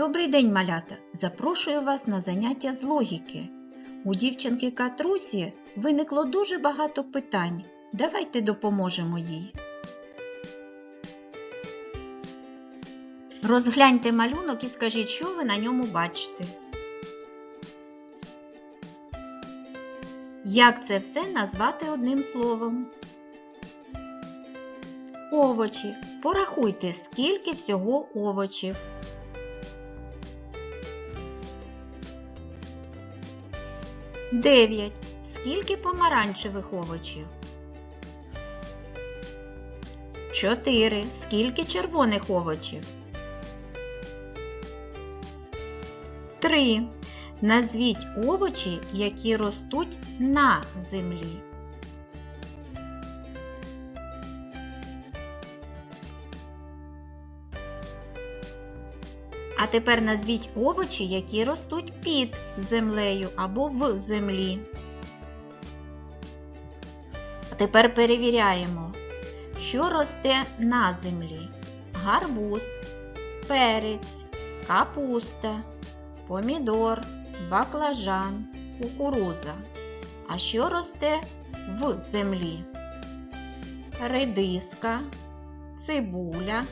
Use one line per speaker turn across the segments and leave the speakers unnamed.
Добрий день, малята! Запрошую вас на заняття з логіки. У дівчинки Катрусі виникло дуже багато питань. Давайте допоможемо їй. Розгляньте малюнок і скажіть, що ви на ньому бачите. Як це все назвати одним словом? Овочі. Порахуйте, скільки всього овочів. Дев'ять. Скільки помаранчевих овочів? 4. Скільки червоних овочів? 3. Назвіть овочі, які ростуть на землі. А тепер назвіть овочі, які ростуть під землею або в землі. А тепер перевіряємо, що росте на землі. Гарбуз, перець, капуста, помідор, баклажан, кукуруза. А що росте в землі? Редиска, цибуля,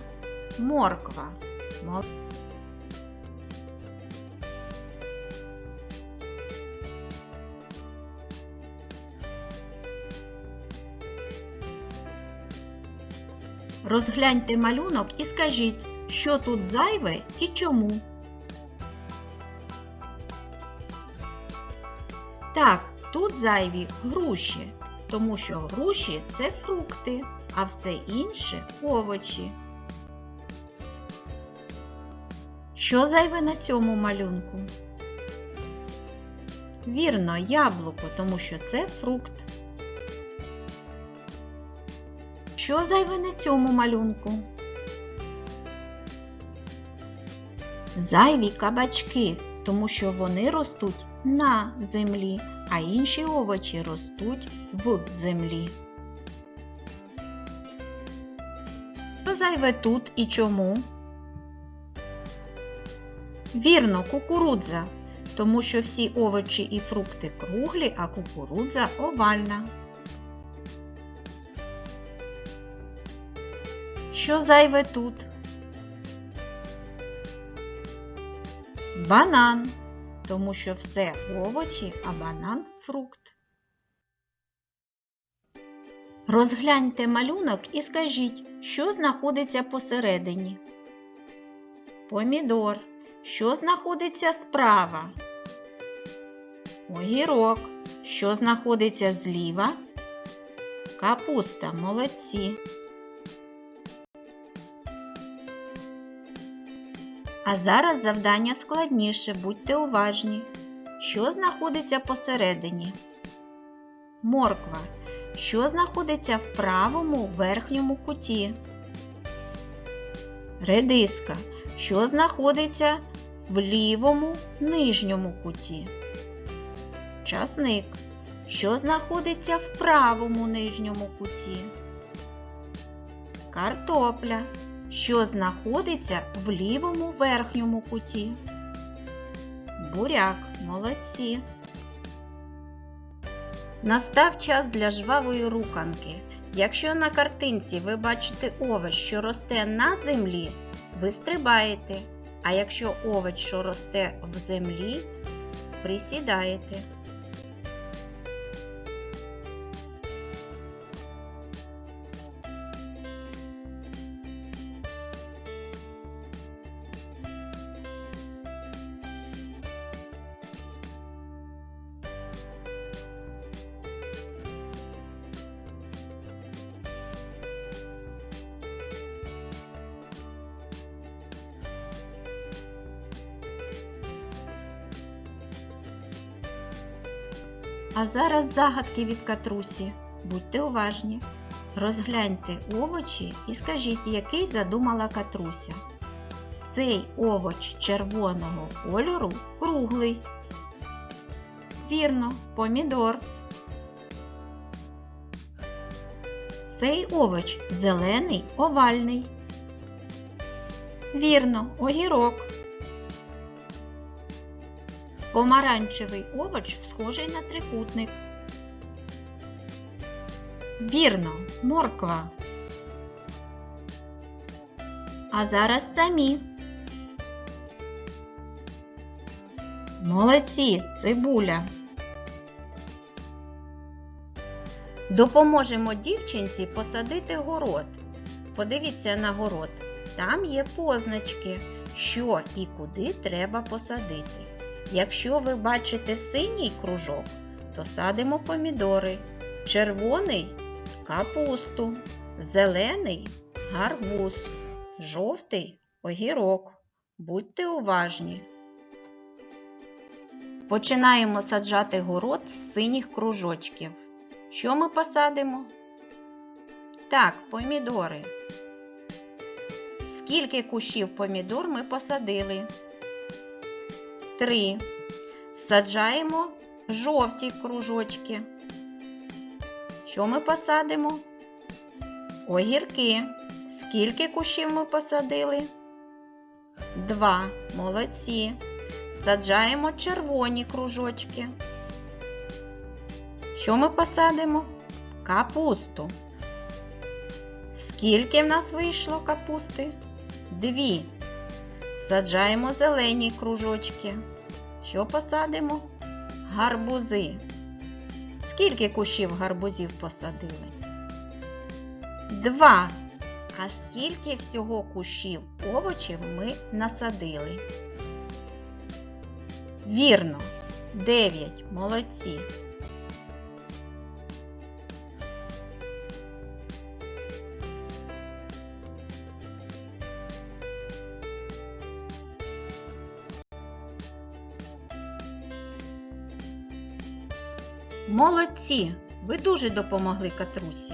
морква. Розгляньте малюнок і скажіть, що тут зайве і чому. Так, тут зайві груші, тому що груші це фрукти, а все інше овочі. Що зайве на цьому малюнку? Вірно, яблуко, тому що це фрукт. Що зайве на цьому малюнку? Зайві кабачки, тому що вони ростуть на землі, а інші овочі ростуть в землі. Що зайве тут і чому? Вірно, кукурудза, тому що всі овочі і фрукти круглі, а кукурудза овальна. Що зайве тут? Банан, тому що все овочі, а банан фрукт. Розгляньте малюнок і скажіть, що знаходиться посередині. Помідор. Що знаходиться справа? Огірок. Що знаходиться зліва? Капуста. Молодці. А зараз завдання складніше, будьте уважні. Що знаходиться посередині? Морква. Що знаходиться в правому верхньому куті? Редиска. Що знаходиться в лівому нижньому куті? Часник. Що знаходиться в правому нижньому куті? Картопля що знаходиться в лівому верхньому куті. Буряк, молодці. Настав час для жвавої руханки. Якщо на картинці ви бачите овоч, що росте на землі, ви стрибаєте. А якщо овоч, що росте в землі, присідаєте. А зараз загадки від катрусі. Будьте уважні. Розгляньте овочі і скажіть, який задумала катруся. Цей овоч червоного кольору круглий. Вірно, помідор. Цей овоч зелений овальний. Вірно, огірок. Помаранчевий овоч схожий на трикутник. Вірно, морква. А зараз самі. Молодці, цибуля. Допоможемо дівчинці посадити город. Подивіться на город. Там є позначки, що і куди треба посадити. Якщо ви бачите синій кружок, то садимо помідори, червоний капусту, зелений гарбуз, жовтий огірок. Будьте уважні. Починаємо саджати город з синіх кружочків. Що ми посадимо? Так, помідори. Скільки кущів помідор ми посадили? Три. Саджаємо жовті кружочки. Що ми посадимо? Огірки. Скільки кущів ми посадили? Два. Молодці. Саджаємо червоні кружочки. Що ми посадимо? Капусту. Скільки в нас вийшло капусти? Дві. Саджаємо зелені кружочки. Що посадимо? Гарбузи. Скільки кущів гарбузів посадили? Два. А скільки всього кущів овочів ми насадили? Вірно, 9. Молодці. Молодці! Ви дуже допомогли Катрусі.